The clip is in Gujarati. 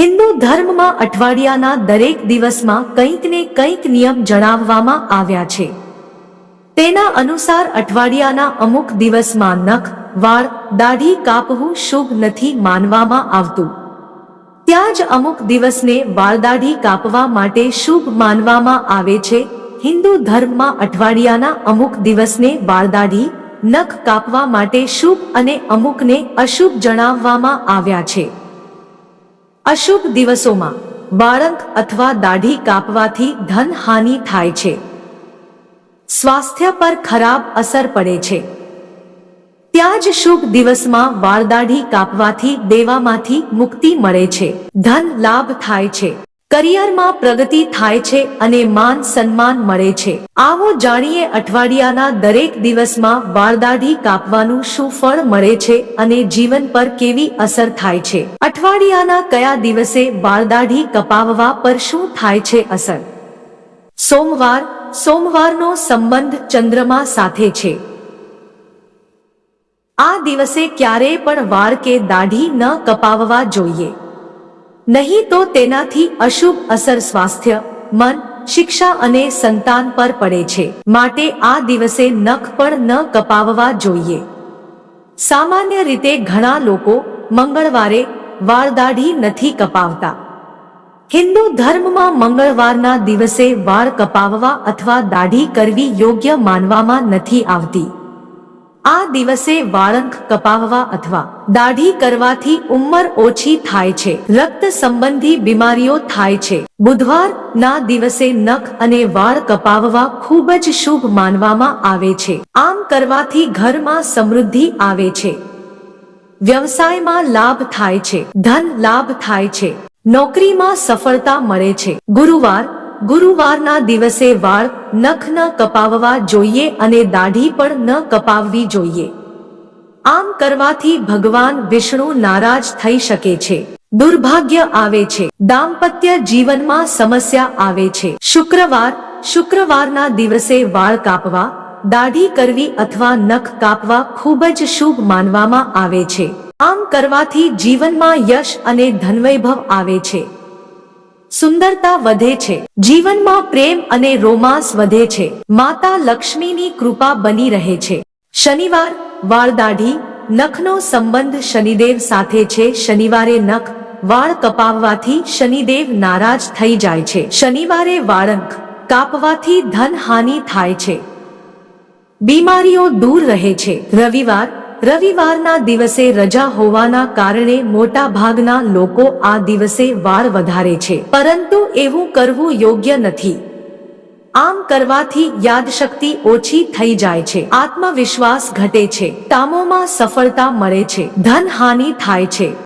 હિન્દુ ધર્મમાં અઠવાડિયાના દરેક દિવસમાં કંઈક ને કંઈક નિયમ જણાવવામાં આવ્યા છે. તેના અનુસાર અઠવાડિયાના અમુક દિવસમાં નખ, વાળ, દાઢી કાપવું શુભ નથી માનવામાં આવતું. ત્યાં જ અમુક દિવસને વાળદાઢી કાપવા માટે શુભ માનવામાં આવે છે. હિન્દુ ધર્મમાં અઠવાડિયાના અમુક દિવસને વાળદાઢી નખ કાપવા માટે શુભ અને અમુકને અશુભ જણાવવામાં આવ્યા છે. અશુભ દિવસોમાં બાળક અથવા દાઢી કાપવાથી ધન હાનિ થાય છે. સ્વાસ્થ્ય પર ખરાબ અસર પડે છે. ત્યાં જ શુભ દિવસમાં વાળદાઢી કાપવાથી દેવામાંથી મુક્તિ મળે છે. ધન લાભ થાય છે. કરિયરમાં પ્રગતિ થાય છે અને માન સન્માન મળે છે. આવો જાણીએ અઠવાડિયાના દરેક દિવસમાં વાળદાઢી કાપવાનું શું ફળ મળે છે અને જીવન પર કેવી અસર થાય છે? અઠવાડિયાના કયા દિવસે વાળદાઢી કપાવવા પર શું થાય છે અસર? સોમવાર, સોમવારનો સંબંધ ચંદ્રમા સાથે છે. આ દિવસે ક્યારેય પણ વાળ કે દાઢી ન કપાવવા જોઈએ. નહીં તો તેનાથી અશુભ અસર સ્વાસ્થ્ય, મન, શિક્ષા અને સંતાન પર પડે છે. માટે આ દિવસે નખ પણ ન કપાવવા જોઈએ. સામાન્ય રીતે ઘણા લોકો મંગળવારે વાળ દાઢી નથી કપાવતા. હિન્દુ ધર્મમાં મંગળવારના દિવસે વાળ કપાવવા અથવા દાઢી કરવી યોગ્ય માનવામાં નથી આવતી. આ દિવસે વાળંક કપાવવા અથવા દાઢી કરવાથી ઉંમર ઓછી થાય છે. રક્ત સંબંધી બીમારીઓ થાય છે. બુધવાર ના દિવસે નખ અને વાળ કપાવવા ખૂબ જ શુભ માનવામાં આવે છે. આમ કરવાથી ઘરમાં સમૃદ્ધિ આવે છે. વ્યવસાયમાં લાભ થાય છે. ધન લાભ થાય છે. નોકરીમાં સફળતા મળે છે. ગુરુવાર ગુરુવારના દિવસે વાળ નખ ન કપાવવા જોઈએ અને દાઢી પણ ન કપાવવી જોઈએ. આમ કરવાથી ભગવાન વિષ્ણુ નારાજ થઈ શકે છે. દુર્ભાગ્ય આવે છે. દાંપત્ય જીવનમાં સમસ્યા આવે છે. શુક્રવાર, શુક્રવારના દિવસે વાળ કાપવા, દાઢી કરવી અથવા નખ કાપવા ખૂબ જ શુભ માનવામાં આવે છે. આમ કરવાથી જીવનમાં યશ અને ધનવૈભવ આવે છે. સુંદરતા વધે છે. જીવનમાં પ્રેમ અને રોમાંસ વધે છે. માતા લક્ષ્મીની કૃપા બની રહે છે. શનિવાર, વાળદાઢી, નખનો સંબંધ શનિદેવ સાથે છે. શનિવારે નખ, વાળ કપાવવાથી શનિદેવ નારાજ થઈ જાય છે. શનિવારે વાળંક કાપવાથી ધન હાનિ થાય છે. બીમારીઓ દૂર રહે છે. રવિવાર રવિવારના દિવસે રજા હોવાના કારણે મોટા ભાગના લોકો આ દિવસે વાળ વધારે છે. પરંતુ એવું કરવું યોગ્ય નથી. આમ કરવાથી યાદશક્તિ ઓછી થઈ જાય છે. આત્મવિશ્વાસ ઘટે છે. કામોમાં સફળતા મળે છે. ધન હાનિ થાય છે.